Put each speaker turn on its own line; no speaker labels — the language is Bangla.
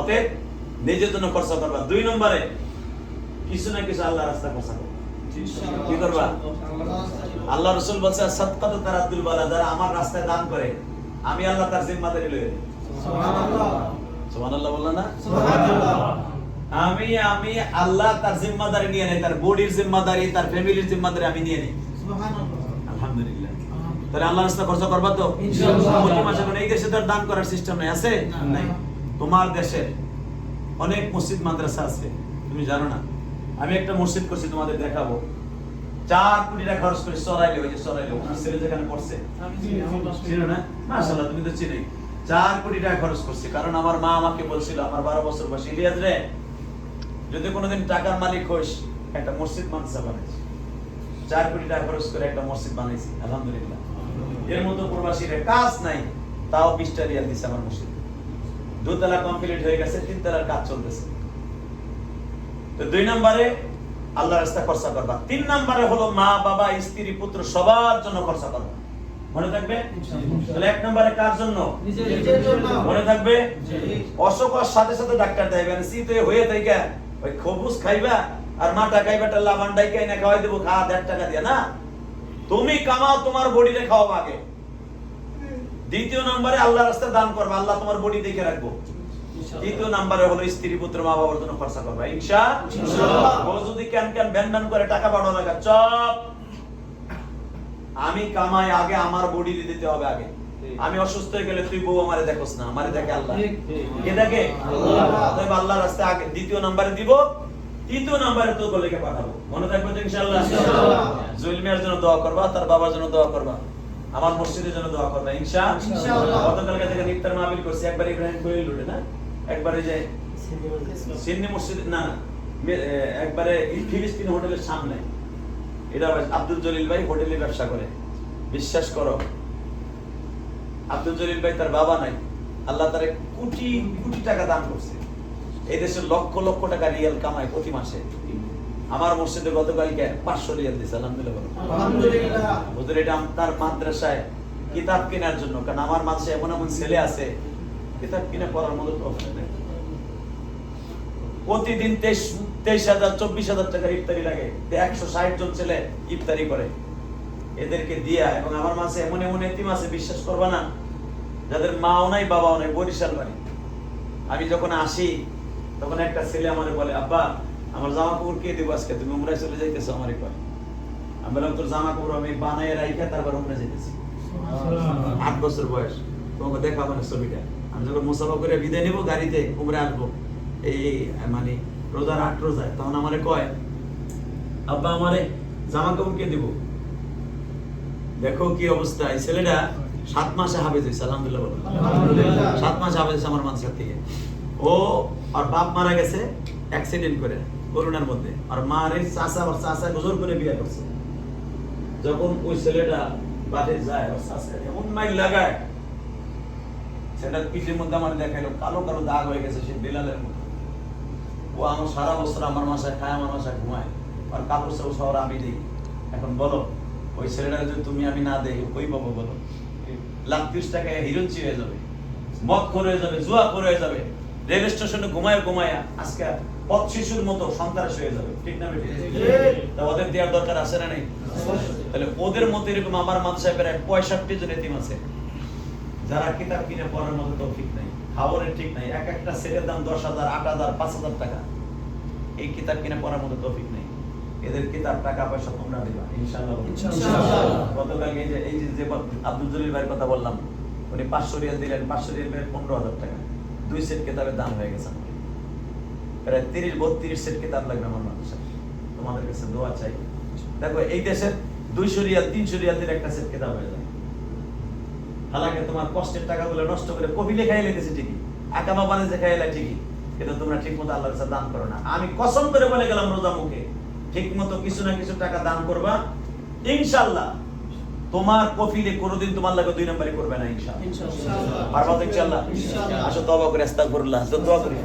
অতএব নিজের জন্য খরচা করবা। দুই নম্বরে কিছু না কিছু আল্লাহ রাস্তা খরচা করবা। কি করবা? আল্লাহ রসুল বলছে সৎকত তার আব্দুল বালা যারা আমার রাস্তায় দান করে আমি আল্লাহ তার জিম্মাদারি লয়ে সুবহানাল্লাহ। বললা না? আমি আমি আল্লাহ তার জিম্মাদারি নিয়ে নেই তার বডির জিম্মাদারি তার ফ্যামিলির জিম্মাদারি আমি নিয়ে নেই। আলহামদুলিল্লাহ। তাহলে আল্লাহ রাস্তা খরচ করবা তো?
ইনশাআল্লাহ।
প্রতি মাসে কোনো এই দেশে তো দান করার সিস্টেম নাই আছে? নাই। তোমার দেশে অনেক মসজিদ মাদ্রাসা আছে তুমি জানো না। আমি একটা মসজিদ করছি তোমাদের দেখাবো। চার কোটি টাকা খরচ করে সরাইলে ওই যে সরাইলে ওনার ছেলে যেখানে পড়ছে। চিনো না? মাশাআল্লাহ তুমি তো চিনোই। চার কোটি টাকা খরচ করছি কারণ আমার মা আমাকে বলছিল আমার বারো বছর বয়সে ইলিয়াস রে যদি কোনোদিন টাকার মালিক হইস একটা মসজিদ মাদ্রাসা বানাইছি। চার কোটি টাকা খরচ করে একটা মসজিদ বানাইছি আলহামদুলিল্লাহ। এর মতো প্রবাসীরা কাজ নাই তাও বিশটা রিয়াল দিছে আমার মসজিদ। দোতলা কমপ্লিট হয়ে গেছে তিনতলার কাজ চলতেছে। তো দুই নম্বরে আল্লাহ রাস্তা খরচা করবা। তিন নম্বরে হলো মা বাবা স্ত্রী পুত্র সবার জন্য খরচা করবা। মনে থাকবে? তাহলে এক নম্বরে কার জন্য? মনে থাকবে। অসুখ সাথে সাথে ডাক্তার দেবেন শীত হয়ে থেকে ওই খবুজ খাইবা আর মাটা খাইবা টা লাভান ডাইকাই না খাওয়াই দেবো খা দেড় টাকা দিয়ে না? তুমি কামাও তোমার বডিরে খাওয়াবো আগে। দ্বিতীয় নম্বরে আল্লাহ রাস্তায় দান করবা আল্লাহ তোমার বডি দেখে রাখব। তৃতীয় নম্বরে হলো স্ত্রী পুত্র মা বাবার জন্য খরচা করবা। ইনশা ও যদি ক্যান ক্যান ভ্যান ভ্যান করে টাকা বাড়ানো লাগা চপ। আমি কামাই আগে আমার বডি দিতে হবে আগে। আমি অসুস্থ হয়ে গেলে তুই বউ আমারে দেখোস না আমারে দেখে আল্লাহ। কে দেখে?
আল্লাহ।
অতএব আল্লাহ রাস্তায় আগে দ্বিতীয় নম্বরে দিব তৃতীয় নম্বরে তো বলেকে পাঠাবো। মনে থাকবে ইনশাআল্লাহ?
ইনশাআল্লাহ।
জুয়েল জন্য দোয়া করবা তার বাবার জন্য দোয়া করবা। আমার মসজিদের জন্য দোয়া করবা ইনশা
ইনশাআল্লাহ।
গতকালকে থেকে ইফতার মাহফিল করছি একবার ইব্রাহিম কোয়েল উঠে না? একবারে যে সিন্নি মসজিদ। না একবারে ফিলিস্তিন হোটেলের সামনে। এটা আব্দুল জলিল ভাই হোটেলে ব্যবসা করে। বিশ্বাস করো আব্দুল জলিল ভাই তার বাবা নাই। আল্লাহ তারে কোটি কোটি টাকা দান করছে। এই দেশে লক্ষ লক্ষ টাকা রিয়াল কামায় প্রতি মাসে। আমার মসজিদে গতকালকে পাঁচশো রিয়াল দিছে আলহামদুলিল্লাহ। হুজুর এটা মাদ্রাসায় কিতাব কেনার জন্য কারণ আমার এমন এমন ছেলে আছে কিতাব কিনে পড়ার মতো নেই। প্রতিদিন তেইশ তেইশ হাজার চব্বিশ হাজার টাকার ইফতারি লাগে। একশো ষাট জন ছেলে ইফতারি করে। এদেরকে দিয়া এবং আমার মাঝে এমন এমন এতিম আছে বিশ্বাস করবা না যাদের মাও নাই বাবাও নাই বরিশাল বাড়ি। আমি যখন আসি তখন একটা ছেলে আমারে বলে আব্বা আমার জামা কাপড় কে দেবো আজকে? তুমি উমরায় চলে যাইতেছো আমার কয় আমি বললাম তোর জামা কাপড় আমি রাইখা তারপর উমরা যেতেছি আট বছর বয়স। তোমাকে দেখাবো না ছবিটা। আমি যখন মুসাফা করে বিদায় নিবো গাড়িতে উমরে আসব। এই মানে রোজার আট রোজায় তখন আমারে কয় আব্বা আমারে জামা কাপড় কে দিব? দেখো কি অবস্থা। এই ছেলেটা সাত মাসে হাফেজ হয়েছে আলহামদুলিল্লাহ
আলহামদুলিল্লাহ।
সাত মাসে হাফেজ হয়েছে আমার মানুষের থেকে। ও আর বাপ মারা গেছে অ্যাক্সিডেন্ট করে। করোনার মধ্যে। আর মার চাচা আর চাচা গোজর করে বিয়ে করছে। যখন ওই ছেলেটা বাড়ি যায় ওর চাচা এমন লাগায়, সেটার পিঠের মধ্যে আমার দেখাইলো, কালো কালো দাগ হয়ে গেছে সে বেলালের মতো। ও আমার সারা বছর আমার মাসায় খায়, আমার মাসায় ঘুমায়। আর কাপড় চাপড় শহর আমি দিই। এখন বলো, ওই ছেলেটা যদি তুমি আমি না দেই, ও কই পাবো বলো? লাখ ত্রিশ টাকায় হিরোচি হয়ে যাবে, মদ করে যাবে, জুয়া করে যাবে। রেল স্টেশনে ঘুমায়, ঘুমায়া, আজকে পথ শিশুর মতো সন্ত্রাস হয়ে যাবে। ঠিক না বেটি? তা ওদের দেওয়ার দরকার আছে না নেই? তাহলে ওদের মতো এরকম আমার মাদ্রাসায় প্রায় পঁয়ষট্টি জন এতিম আছে। যারা কিতাব কিনে পড়ার মতো তৌফিক নাই খাবারের ঠিক নাই এক একটা সেটের দাম দশ হাজার আট হাজার পাঁচ হাজার টাকা। এই কিতাব কিনে পড়ার মতো তৌফিক নেই। এদের কিতাব টাকা পয়সা তোমরা দিবা ইনশাআল্লাহ।
ইনশাআল্লাহ।
গতকালকে এই যে এই যে যে আব্দুল জলিল ভাইয়ের কথা বললাম উনি পাঁচশো রিয়াল দিলেন পাঁচশো রিয়াল পনেরো হাজার টাকা। দুই সেট কিতাবের দাম হয়ে গেছে। প্রায় তিরিশ বত্রিশ সেট কিতাব লাগবে আমার তোমাদের কাছে দোয়া চাই। দেখো এই দেশের দুইশো রিয়াল তিনশো একটা সেট কিতাব হয়ে যায়। হালাকে তোমার কষ্টের টাকাগুলো নষ্ট করে কফি লেখাই লেগেছে ঠিকই আকামা বানিয়ে খাইলে ঠিকই কিন্তু তোমরা ঠিক মতো আল্লাহর কাছে দান করো না। আমি কসম করে বলে গেলাম রোজা মুখে ঠিক মতো কিছু না কিছু টাকা দান করবা ইনশাল্লাহ তোমার কফিলে কোনোদিন তোমার লাগে দুই নম্বরই করবে না ইনশাল্লাহ পারবা তো ইনশাল্লাহ আসো তবা করে আস্তাগফিরুল্লাহ। তো দোয়া করি।